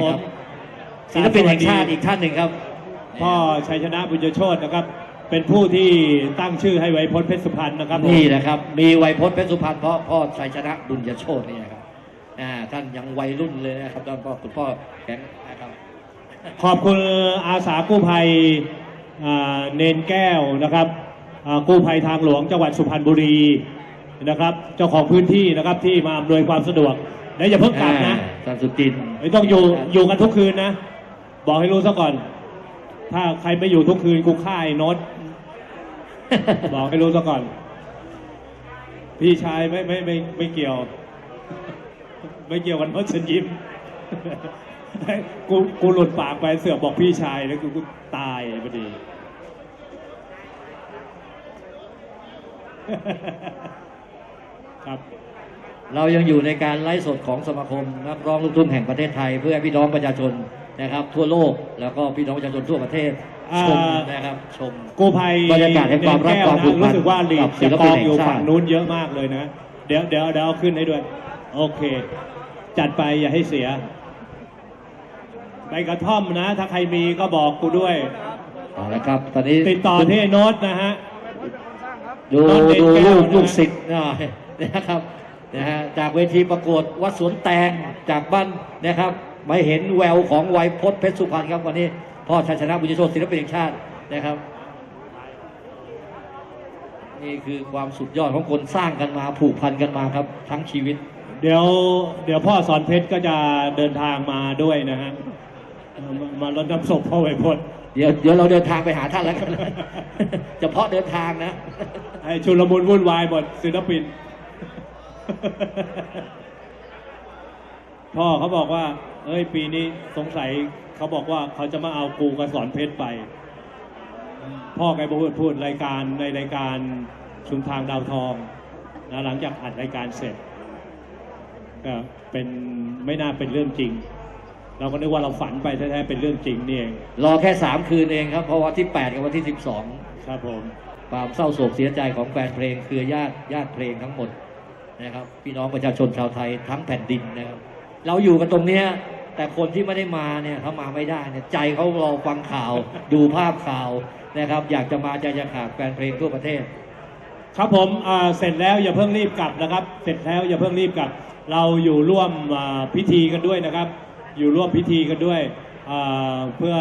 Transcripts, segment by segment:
ผมศิลปินแห่งชาติอีกท่านหนึ่งครับ พ่อชัยชนะบุญโชตนะครับ เป็นผู้ที่ตั้งชื่อให้ไวยพจน์เพชรสุพรรณนะครับผมนี่นะครับ มีไวยพจน์เพชรสุพรรณเพราะพ่อชัยชนะบุญยโชตนี่นะครับอ่าท่านยังวัยรุ่นเลยนะครับตอนพ่อคุณพ่อแข็งนะครับ ขอบคุณอาสากู้ภัยอ่าเนนแก้วนะครับอ่ากู้ภัยทางหลวงจังหวัดสุพรรณบุรีนะครับ เจ้าของพื้นที่นะครับที่มาอำนวยความสะดวก และอย่าเพิ่งกลับนะอ่าท่านสุจินต์ไม่ต้องอยู่อยู่กันทุกคืนนะ บอกให้รู้ซะก่อน ถ้าใครไม่อยู่ทุกคืนกูฆ่าไอ้โนตบอกให้รู้ซะก่อน พี่ชายไม่ไม่ไม่ไม่เกี่ยว ไม่เกี่ยวกันเพราะฉันยิ้ม กูกูหลุดปากไปเสือกบอกพี่ชายแล้วกูกูตายพอดี ครับ เรายังอยู่ในการไลฟ์สดของสมาคมนักร้องลูกทุ่งแห่งประเทศไทย เพื่อให้พี่น้องประชาชนนะครับ ทั่วโลกแล้วก็พี่น้องประชาชนทั่วประเทศชมอ่านะครับชมกู้ภัยบรรยากาศแห่งความรักเนแก้ความผูกพันรู้สึกว่าลีกัดบศิจะลกปินองแห่งอยู่ชาติฝั่งนู้นเยอะมากเลยนะ เดี๋ยวเดี๋ยวเดี๋ยวเอาขึ้นให้ด้วย โอเค จัดไปอย่าให้เสียใบกระท่อมนะ ถ้าใครมีก็บอกกูด้วยเอาละครับ ตอนนี้ติดต่อที่ไอ้โน้ตนะฮะดูตอนเด็กดูแก้วลูกนะลูกศิษย์หน่อยนะครับ นะฮะจากเวทีประกวดวัดสวนแตงจากบ้านนะครับมาเห็นแววของไวยพจน์เพชรสุพรรณครับวันนี้พ่อชัยชนะบุญโชติศิลปินแห่งชาตินะครับ นี่คือความสุดยอดของคนสร้างกันมาผูกพันกันมาครับ ทั้งชีวิต เดี๋ยวเดี๋ยวพ่อสอนเพชรก็จะเดินทางมาด้วยนะฮะเอ่อมามารดน้ำศพพ่อไวยพจน์เดี๋ยวเดี๋ยวเราเดินทางไปหาท่านแล้วกันเฉพาะเดินทางนะให้ชุลมุนวุ่นวายหมดศิลปิน พ่อเขาบอกว่า เอ้ย ปีนี้สงสัยเขาบอกว่าเขาจะมาเอากูกับสอนเพชรไป พ่อแกพูดพูดรายการในรายการชุมทางดาวทองนะหลังจากอัดรายการเสร็จ ก็เป็นไม่น่าเป็นเรื่องจริง เราก็นึกว่าเราฝันไปแท้ๆเป็นเรื่องจริงนี่เองรอแค่3คืนเองครับ เพราะวันที่ 8 กับวันที่ 12 ครับผมความเศร้าโศกเสียใจของแฟนเพลง คือญาติญาติเพลงทั้งหมด นะครับ พี่น้องประชาชนชาวไทยทั้งแผ่นดินนะครับ เราอยู่กันตรงเนี้ยแต่คนที่ไม่ได้มาเนี่ยเขามาไม่ได้เนี่ยใจเขารอฟังข่าวดูภาพข่าวนะครับ อยากจะมาใจจะขาดแฟนเพลงทั่วประเทศ ครับผมเสร็จแล้วอย่าเพิ่งรีบกลับนะครับ เสร็จแล้วอย่าเพิ่งรีบกลับ เราอยู่ร่วมพิธีกันด้วยนะครับ อยู่ร่วมพิธีกันด้วยเพื่อ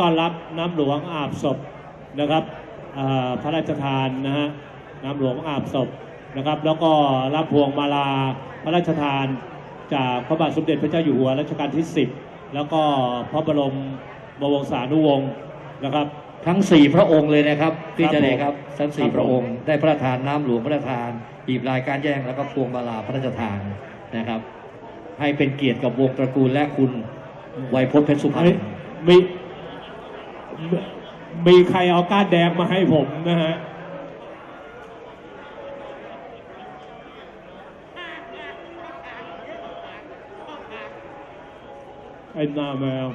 ต้อนรับน้ำหลวงอาบศพนะครับพระราชทานนะฮะน้ำหลวงอาบศพ นะครับ แล้วก็รับพวงมาลาพระราชทาน จากพระบาทสมเด็จพระเจ้าอยู่หัวรัชกาลที่ 10 แล้วก็พระบรมบวงศานุวงศ์นะครับ ทั้งสี่พระองค์เลยนะครับพี่ครับเจเนครับทั้งสี่ครับผมพระองค์ ได้พระราชทานน้ำหลวงพระราชทานหีบลายการแย่งแล้วก็พวงมาลาพระราชทานนะครับ ให้เป็นเกียรติกับวงตระกูลและคุณไวยพจน์เพชรสุพรรณเฮ้ยมีมีมีใครเอาก้านแดงมาให้ผมนะฮะ ไอ้หน้าแมว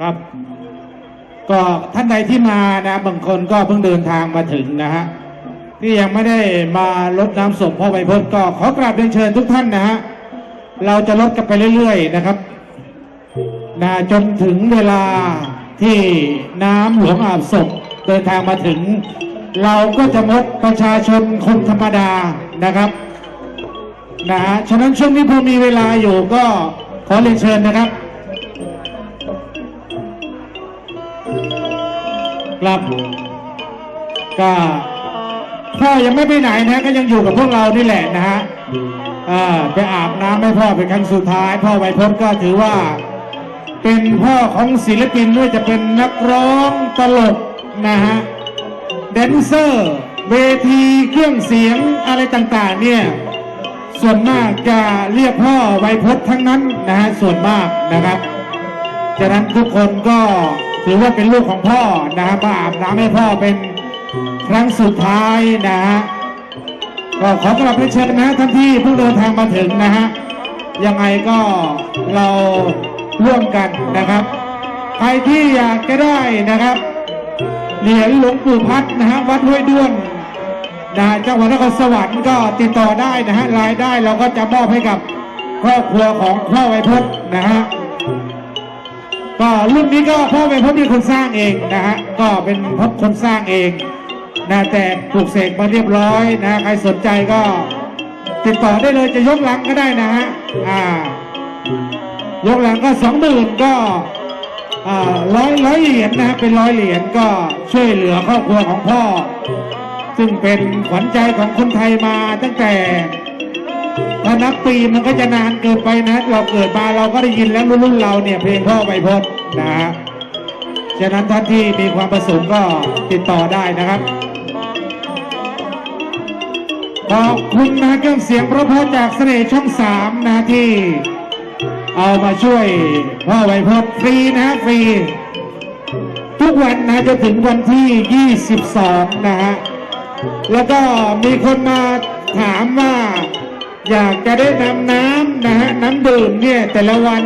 ครับ ก็ท่านใดที่มานะบางคนก็เพิ่งเดินทางมาถึงนะฮะที่ยังไม่ได้มาลดน้ำศพพ่อไวพจน์ก็ขอกราบเรียนเชิญทุกท่านนะฮะเราจะลดกันไปเรื่อยๆนะครับนะจนถึงเวลาที่น้ำหลวงอาบศพเดินทางมาถึง เราก็จะงดประชาชนคนธรรมดานะครับ นะฮะ ฉะนั้นช่วงนี้พอมีเวลาอยู่ก็ขอเรียนเชิญนะครับครับก็พ่อยังไม่ไปไหนนะก็ยังอยู่กับพวกเรานี่แหละนะฮะไปอาบน้ำให้พ่อเป็นครั้งสุดท้าย พ่อไวพจน์ก็ถือว่า เป็นพ่อของศิลปินด้วยจะเป็นนักร้องตลกนะฮะแดนเซอร์ เวทีเครื่องเสียงอะไรต่างๆเนี่ย ส่วนมากจะเรียกพ่อไวพจน์ทั้งนั้นนะฮะส่วนมากนะครับฉะนั้นทุกคนก็ถือว่าเป็นลูกของพ่อนะฮะมาอาบน้ำให้พ่อเป็นครั้งสุดท้ายนะฮะก็ขอกลับไปเชิญนะท่านที่เพิ่งเดินทางมาถึงนะฮะยังไงก็เราร่วมกันนะครับ ใครที่อยากจะได้นะครับ เหรียญหลวงปู่พัดนะฮะวัดห้วยด้วน นะจังหวัดนครสวรรค์ก็ติดต่อได้นะฮะรายได้เราก็จะมอบให้กับครอบครัวของพ่อไวพจน์นะฮะก็รุ่นนี้ก็พ่อไวพจน์เป็นคนสร้างเองนะฮะก็เป็นพบคนสร้างเองนะแต่ปลูกเสกมาเรียบร้อยนะใครสนใจก็ติดต่อได้เลยจะยกหลังก็ได้นะฮะอ่ายกหลังก็สองหมื่นก็ร้อยร้อยเหรียญนะเป็นร้อยเหรียญก็ช่วยเหลือครอบครัวของพ่อ ซึ่งเป็นขวัญใจของคนไทยมาตั้งแต่ถ้านับปีมันก็จะนานเกินไปนะเราเกิดมาเราก็ได้ยินแล้วรุ่นๆเราเนี่ยเพลงพ่อใบพจน์นะฮะฉะนั้นท่านที่มีความประสงค์ก็ติดต่อได้นะครับขอบคุณนะเครื่องเสียงเพราะๆจากเสน่ห์ช่องสามนะที่เอามาช่วยพ่อไวยพจน์ฟรีนะฮะฟรี ทุกวันนะจะถึงวันที่ 22 นะฮะ แล้วก็มีคนมาถามว่า อยากจะได้นำน้ำนะฮะน้ำดื่มเนี่ยแต่ละวัน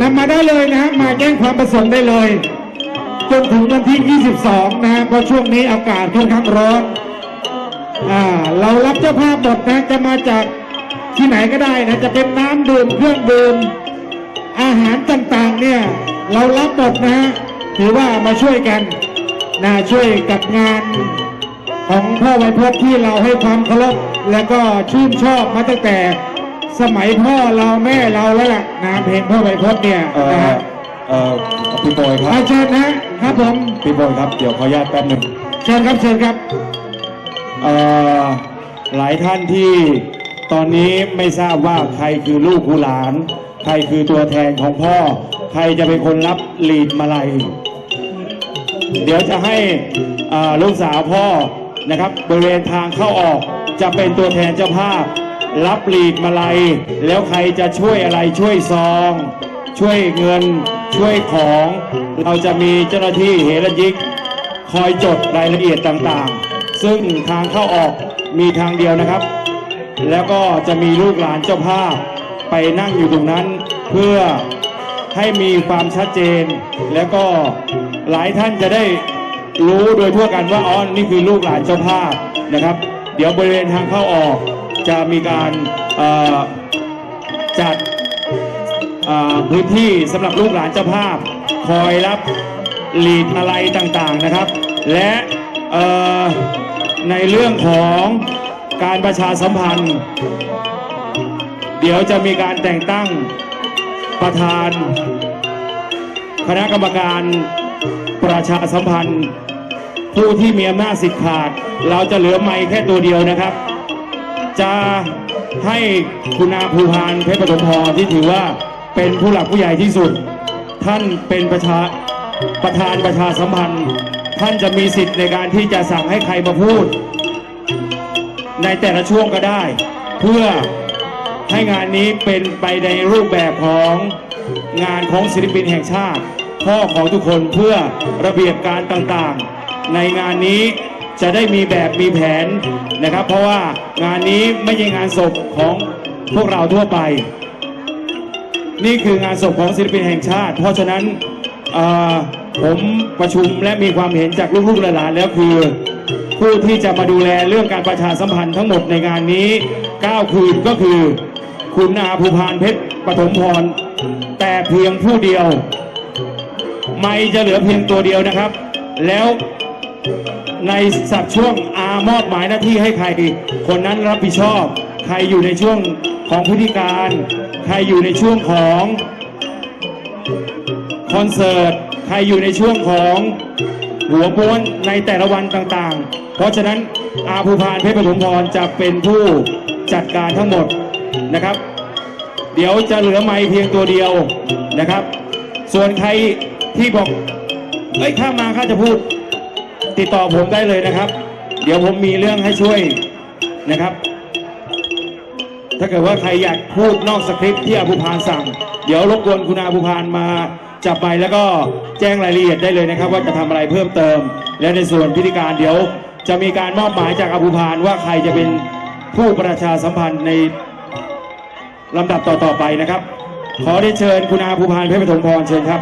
นำมาได้เลยนะฮะมาแจ้งความประสงค์ได้เลย จนถึงวันที่ 22 นะฮะเพราะช่วงนี้อากาศค่อนข้างร้อนอ่าเรารับเจ้าภาพหมดนะจะมาจากที่ไหนก็ได้นะจะเป็นน้ำดื่มเครื่องดื่มอาหารต่างๆเนี่ยเรารับหมดนะฮะถือว่ามาช่วยกันนะช่วยกับงาน ของพ่อไวยพจน์ที่เราให้ความเคารพแล้วก็ชื่นชอบมาตั้งแต่สมัยพ่อเราแม่เราแล้วล่ะนะเพลงพ่อไวยพจน์เนี่ยเอนะอฮะเออพี่บอยครัอาบเชิญนะครับผมพี่บอยครับเดี๋ยวขออนุญาตแป๊บหนึ่งเชิญครับเชิญครับ เอ่อหลายท่านที่ตอนนี้ไม่ทราบว่าใครคือลูกคูหลาน ใครคือตัวแทนของพ่อ ใครจะเป็นคนรับลีดมาลัย เดี๋ยวจะให้อ่าลูกสาวพ่อ นะครับบริเวณทางเข้าออกจะเป็นตัวแทนเจ้าภาพ รับลีดมาลัย แล้วใครจะช่วยอะไรช่วยซอง ช่วยเงินช่วยของ เราจะมีเจ้าหน้าที่เฮรัญยิก คอยจดรายละเอียดต่างๆ ซึ่งทางเข้าออกมีทางเดียวนะครับ แล้วก็จะมีลูกหลานเจ้าภาพ ไปนั่งอยู่ตรงนั้นเพื่อให้มีความชัดเจน แล้วก็หลายท่านจะได้ รู้โดยทั่วกันว่าอ๋อนี่คือลูกหลานเจ้าภาพนะครับ เดี๋ยวบริเวณทางเข้าออกจะมีการจัดพื้นที่สำหรับลูกหลานเจ้าภาพ คอยรับหลีดอะไรต่างๆนะครับ และในเรื่องของการประชาสัมพันธ์ เดี๋ยวจะมีการแต่งตั้งประธาน คณะกรรมการ ประชาสัมพันธ์ ผู้ที่มีอำนาจสิทธิ์ขาด เราจะเหลือไม้แค่ตัวเดียวนะครับ จะให้คุณอาภูพานเพชรปฐมพรที่ถือว่าเป็นผู้หลักผู้ใหญ่ที่สุด ท่านเป็นประชาประธานประชาสัมพันธ์ ท่านจะมีสิทธิ์ในการที่จะสั่งให้ใครมาพูด ในแต่ละช่วงก็ได้ เพื่อให้งานนี้เป็นไปในรูปแบบของงานของศิลปินแห่งชาติ พ่อของทุกคนเพื่อระเบียบการต่างๆ ในงานนี้จะได้มีแบบมีแผนนะครับ เพราะว่างานนี้ไม่ใช่งานศพของพวกเราทั่วไป นี่คืองานศพของศิลปินแห่งชาติ เพราะฉะนั้นผมประชุมและมีความเห็นจากลูกๆหลานๆแล้วคือ ผู้ที่จะมาดูแลเรื่องการประชาสัมพันธ์ทั้งหมดในงานนี้ 9 คืนก็คือ คุณอาภูพานเพชรปฐมพร แต่เพียงผู้เดียว ไม่จะเหลือเพียงตัวเดียวนะครับ แล้วในสับช่วงอามอบหมายหน้าที่ให้ใคร คนนั้นรับผิดชอบ ใครอยู่ในช่วงของพิธีการ ใครอยู่ในช่วงของคอนเสิร์ต ใครอยู่ในช่วงของหัวม้วนในแต่ละวันต่างๆ เพราะฉะนั้นอาภูพานเพชรปฐมพรจะเป็นผู้จัดการทั้งหมดนะครับ เดี๋ยวจะเหลือไม้เพียงตัวเดียวนะครับ ส่วนใคร ที่บอกเอ้ยข้ามาข้าจะพูด ติดต่อผมได้เลยนะครับ เดี๋ยวผมมีเรื่องให้ช่วยนะครับ ถ้าเกิดว่าใครอยากพูดนอกสคริปต์ที่อาภูพานสั่ง เดี๋ยวรบกวนคุณอาภูพานมาจับไปแล้วก็แจ้งรายละเอียดได้เลยนะครับ ว่าจะทำอะไรเพิ่มเติม และในส่วนพิธีการเดี๋ยวจะมีการมอบหมายจากอาภูพานว่าใครจะเป็นผู้ประชาสัมพันธ์ในลำดับต่อๆไปนะครับ ขอได้เชิญคุณอาภูพานเพชรปฐมพรเชิญครับ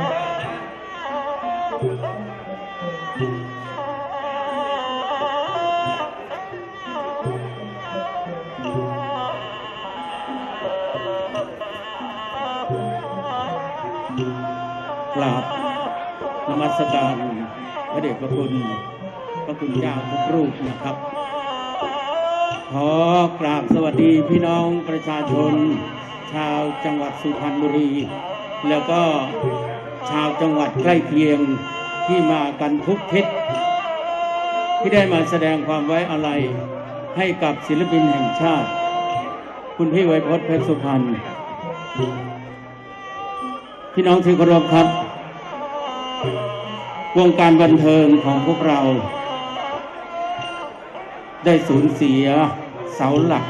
กราบนมัสการพระเดชพระคุณพระคุณเจ้าทุกรูปนะครับ ขอกราบสวัสดีพี่น้องประชาชน ชาวจังหวัดสุพรรณบุรี แล้วก็ชาวจังหวัดใกล้เคียงที่มากันทุกทิศที่ได้มาแสดงความไว้อาลัยให้กับศิลปินแห่งชาติ คุณพี่ไวยพจน์เพชรสุพรรณ พี่น้องที่เคารพครับ วงการบันเทิงของพวกเรา ได้สูญเสียเสาหลัก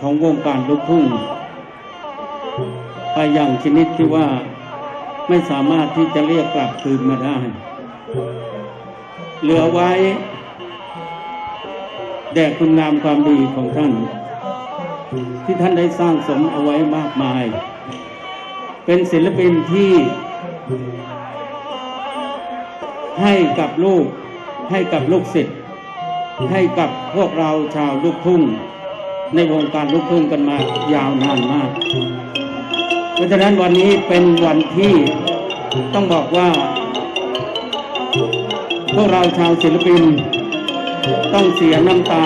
ของวงการลูกทุ่งไปอย่างชนิดที่ว่าไม่สามารถที่จะเรียกกลับคืนมาได้ เหลือไว้ แด่คุณงามความดีของท่าน ที่ท่านได้สร้างสมเอาไว้มากมาย เป็นศิลปินที่ให้กับลูก ให้กับลูกศิษย์ให้กับพวกเราชาวลูกทุ่ง ในวงการลูกทุ่งกันมายาวนานมาก เพราะฉะนั้นวันนี้เป็นวันที่ต้องบอกว่า พวกเราชาวศิลปิน ต้องเสียน้ำตา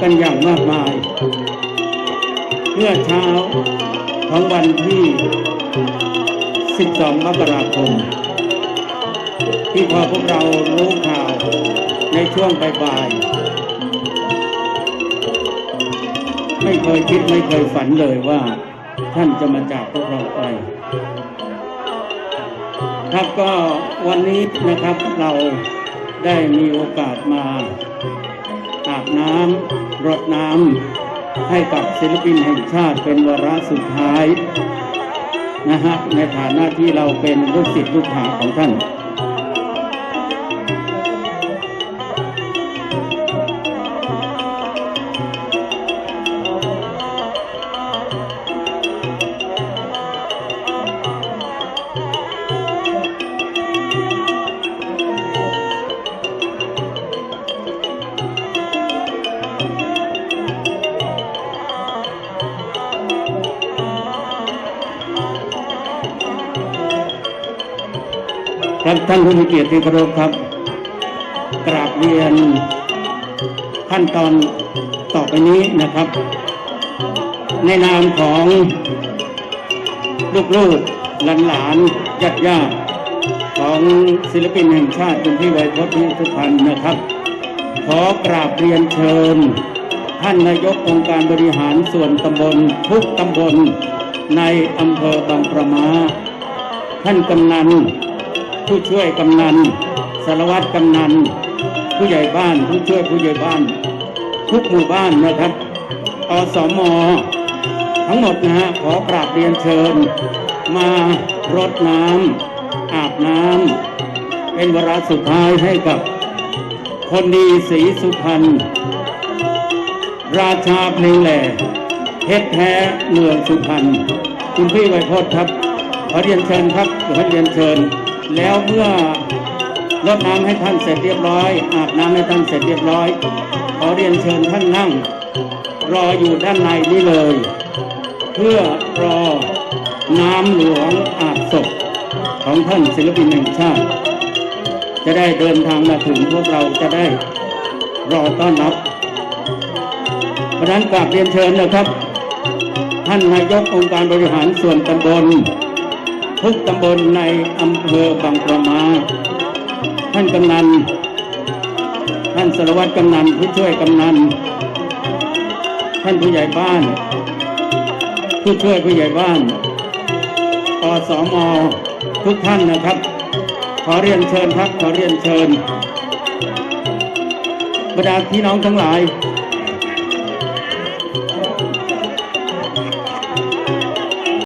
กันอย่างมากมายเมื่อเช้าของวันที่ 12 มกราคม ที่พอพวกเรารู้ข่าวในช่วงบ่ายๆไม่เคยคิดไม่เคยฝันเลยว่า ท่านจะมาจากพวกเราไป ครับก็วันนี้นะครับเราได้มีโอกาสมาอาบน้ำรดน้ำให้กับศิลปินแห่งชาติเป็นวาระสุดท้าย นะฮะในฐานะที่เราเป็นลูกศิษย์ลูกหาของท่าน ครับท่านผู้มีเกียรติที่เคารพครับ กราบเรียนขั้นตอนต่อไปนี้นะครับ ในนามของลูกๆหลานๆญาติญาติของศิลปินแห่งชาติคุณพี่ไวยพจน์พิสุพรรณนะครับ ขอกราบเรียนเชิญ ท่านนายกองค์การบริหารส่วนตำบลทุกตำบลในอำเภอบางประมา ท่านกำนัน ผู้ช่วยกำนันสารวัตรกำนัน ผู้ใหญ่บ้านผู้ช่วยผู้ใหญ่บ้าน ทุกหมู่บ้านนะครับอสมทั้งหมดนะฮะขอกราบเรียนเชิญ มารดน้ำอาบน้ำเป็นวาระสุดท้ายให้กับ คนดีศรีสุพรรณราชาเพลงแหล่เพชรแท้เมืองสุพรรณคุณพี่ไวยพจน์ครับขอเรียนเชิญครับขอเรียนเชิญ แล้วเมื่อรดน้ำให้ท่านเสร็จเรียบร้อย อาบน้ำให้ท่านเสร็จเรียบร้อย ขอเรียนเชิญท่านนั่ง รออยู่ด้านในนี่เลย เพื่อรอน้ำหลวงอาบศพของท่านศิลปินแห่งชาติ จะได้เดินทางมาถึงพวกเราจะได้รอต้อนรับเพราะฉะนั้นกราบเรียนเชิญนะครับ ท่านนายกองค์การบริหารส่วนตำบล ทุกตำบลในอำเภอบางประมา ท่านกำนัน ท่านสารวัตรกำนันผู้ช่วยกำนัน ท่านผู้ใหญ่บ้าน ผู้ช่วยผู้ใหญ่บ้านอสมอทุกท่านนะครับ ขอเรียนเชิญครับ ขอเรียนเชิญบรรดาพี่น้องทั้งหลาย